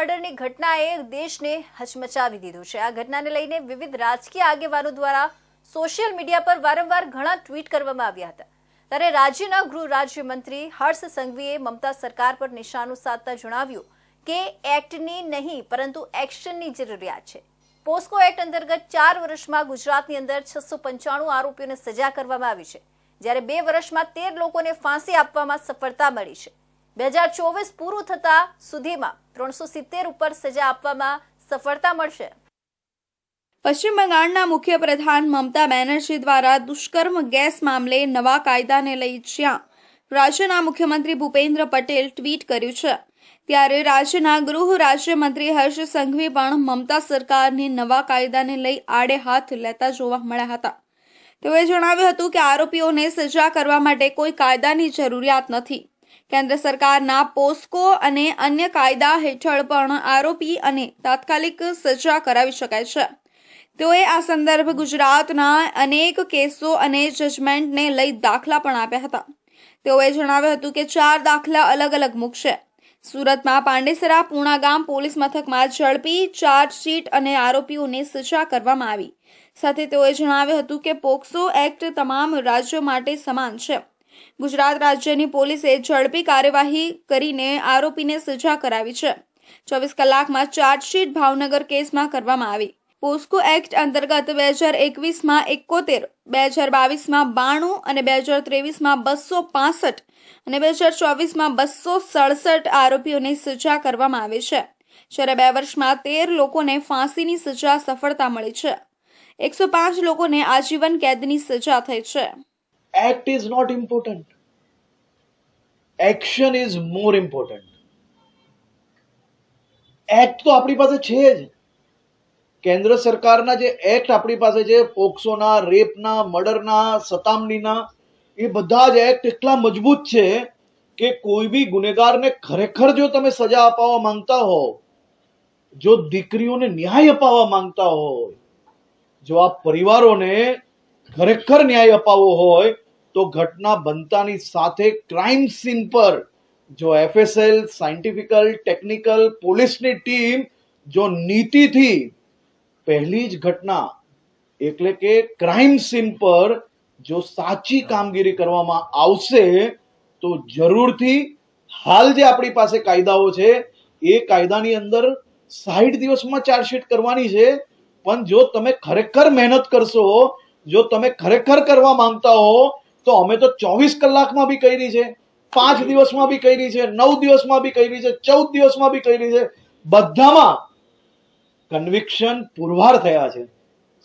મર્ડરની ઘટનાએ દેશને હચમચાવી દીધું છે. આ ઘટનાને લઈને વિવિધ રાજકીય આગેવાનો દ્વારા સોશિયલ મીડિયા પર વારંવાર ઘણા ટ્વીટ કરવામાં આવ્યા હતા. ત્યારે રાજ્યના ગૃહ રાજ્યમંત્રી હર્ષ સંઘવીએ મમતા સરકાર પર નિશાનું સાધતા જણાવ્યું કે એક્ટની નહીં, પરંતુ એક્શનની જરૂરિયાત છે. પોસ્કો એક્ટ અંતર્ગત ચાર વર્ષમાં ગુજરાતની અંદર છસો પંચાણું આરોપીઓને સજા કરવામાં આવી છે. જ્યારે બે વર્ષમાં તેર લોકોને ફાંસી આપવામાં સફળતા મળી છે. બે હજાર ચોવીસ પૂરું થતા સુધીમાં ત્રણસો સિત્તેર ઉપર સજા આપવામાં સફળતા મળશે. પશ્ચિમ બંગાળના મુખ્ય પ્રધાન મમતા બેનર્જી દ્વારા દુષ્કર્મ ગેસ મામલે નવા કાયદાને લઈ જ્યાં રાજ્યના મુખ્યમંત્રી ભૂપેન્દ્ર પટેલ ટ્વીટ કર્યું છે. ત્યારે રાજ્યના ગૃહ રાજ્યમંત્રી હર્ષ સંઘવી પણ મમતા સરકારની નવા કાયદાને લઈ આડે હાથ લેતા જોવા મળ્યા હતા. તેઓએ જણાવ્યું હતું કે આરોપીઓને સજા કરવા માટે કોઈ કાયદાની જરૂરિયાત નથી. કેન્દ્ર સરકારના પોસ્કો અને અન્ય કાયદા હેઠળ પણ આરોપી અને તાત્કાલિક સજા કરાવી શકાય છે. તેઓએ આ સંદર્ભ ગુજરાતના અનેક કેસો અને જજમેન્ટને લઈ દાખલા પણ આપ્યા હતા. તેઓએ જણાવ્યું હતું કે ચાર દાખલા અલગ અલગ મૂકશે સુરતમાં પાંડેસરા પૂર્ણાગામ પોલીસ મથકમાં ઝડપી ચાર્જશીટ અને આરોપીઓને સજા કરવામાં આવી. સાથે તેઓએ જણાવ્યું હતું કે પોક્સો એક્ટ તમામ રાજ્યો માટે સમાન છે. ગુજરાત રાજ્યની પોલીસે ઝડપી કાર્યવાહી કરીને આરોપીને સજા કરાવી છે. ચોવીસ કલાકમાં ચાર્જશીટ ભાવનગર કેસમાં કરવામાં આવી. પોસ્કો એક્ટ અંતર્ગત બે હજાર એકવીસમાં એકોતેર, બે હજાર બાવીસમાં બાણું અને બે હજાર ત્રેવીસમાં બસો પાસઠ અને બે હજાર ચોવીસમાં બસો સડસઠ આરોપીઓને સજા કરવામાં આવી છે. જ્યારે બે વર્ષમાં તેર લોકોને ફાંસીની સજા સફળતા મળી છે. એકસો પાંચ લોકોને આજીવન કેદની સજા થઈ છે. Act is not important. Action is more important. Act તો આપણી પાસે છે જ. કેન્દ્ર સરકારના જે એક્ટ આપણી પાસે છે, પોક્સોના, રેપના, મર્ડરના, સતામણીના, એ બધા જ એક્ટ એટલા મજબૂત છે કે કોઈ બી ગુનેગારને ખરેખર જો તમે સજા અપાવવા માંગતા હો, જો દીકરીઓને ન્યાય અપાવવા માંગતા હોય, જો આ પરિવારોને ખરેખર ન્યાય અપાવવો હોય તો ઘટના બનતાની સાથે ક્રાઇમ સીન પર જો એફએસએલ સાયન્ટિફિકલ ટેકનિકલ પોલીસની ટીમ જો નીતિથી પહેલી જ ઘટના એટલે કે ક્રાઇમ સીન પર જો સાચી કામગીરી કરવામાં આવશે તો જરૂરથી હાલ જે આપણી પાસે કાયદાઓ છે, એ કાયદાની અંદર સાઠ દિવસમાં ચાર્જશીટ કરવાની છે. પણ જો તમે ખરેખર મહેનત કરશો જો તમે ખરેખર કરવા માંગતા હો, તો અમે તો ચોવીસ કલાકમાં બી કરી છે, પાંચ દિવસમાં બી કરી છે, નવ દિવસમાં બી કરી છે, ચૌદ દિવસમાં બી કરી છે. બધામાં કન્વિક્શન પુરવાર થયા છે.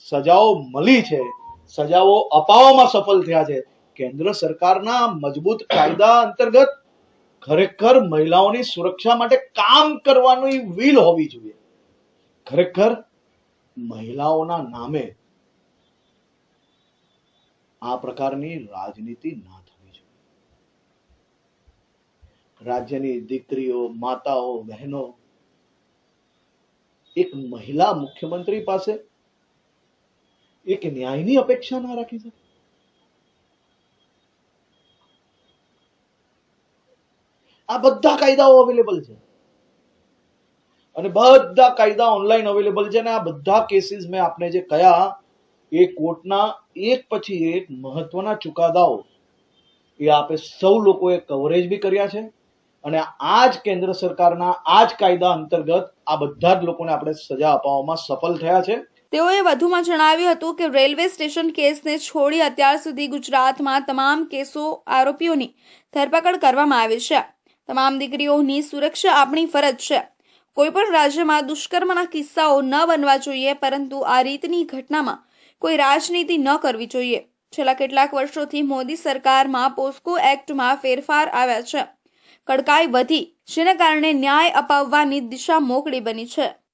સજાઓ મળી છે. સજાઓ અપાવવામાં સફળ થયા છે. કેન્દ્ર સરકારના મજબૂત કાયદા અંતર્ગત ખરેખર મહિલાઓની સુરક્ષા માટે કામ કરવાની વિલ હોવી જોઈએ. ખરેખર મહિલાઓના નામે આ પ્રકારની રાજનીતિ ના થવી જોઈએ. રાજ્યની દીકરીઓ, માતાઓ, બહેનો, એક મહિલા મુખ્યમંત્રી પાસે એક ન્યાયની અપેક્ષા ના રાખી શકે. આ બધા કાયદાઓ અવેલેબલ છે. અને બધા કાયદા ઓનલાઈન અવેલેબલ છે અને આ બધા કેસીસ મેં આપને જે કયા એ કોર્ટના એક પછી એક મહત્વના ચુકાદાઓ એ આપે સૌ લોકોએ કવરેજ બી કર્યા છે અને આ જ કેન્દ્ર સરકારના આ જ કાયદા અંતર્ગત આ બધા જ લોકોને આપણે સજા અપાવવામાં સફળ થયા છે. તેઓએ વધુમાં જણાવ્યું હતું કે રેલવે સ્ટેશન કેસને છોડી અત્યાર સુધી ગુજરાતમાં તમામ કેસો આરોપીઓની ધરપકડ કરવામાં આવી છે. તમામ દીકરીઓની સુરક્ષા આપણી ફરજ છે. કોઈપણ રાજ્યમાં દુષ્કર્મના કિસ્સાઓ ન બનવા જોઈએ, પરંતુ આ રીતની ઘટનામાં કોઈ રાજનીતિ ન કરવી જોઈએ. છેલ્લા કેટલાક વર્ષોથી મોદી સરકારમાં પોસ્કો એક્ટમાં ફેરફાર આવ્યા છે. કડકાઈ વધી, જેના કારણે ન્યાય અપાવવાની દિશા મોકળી બની છે.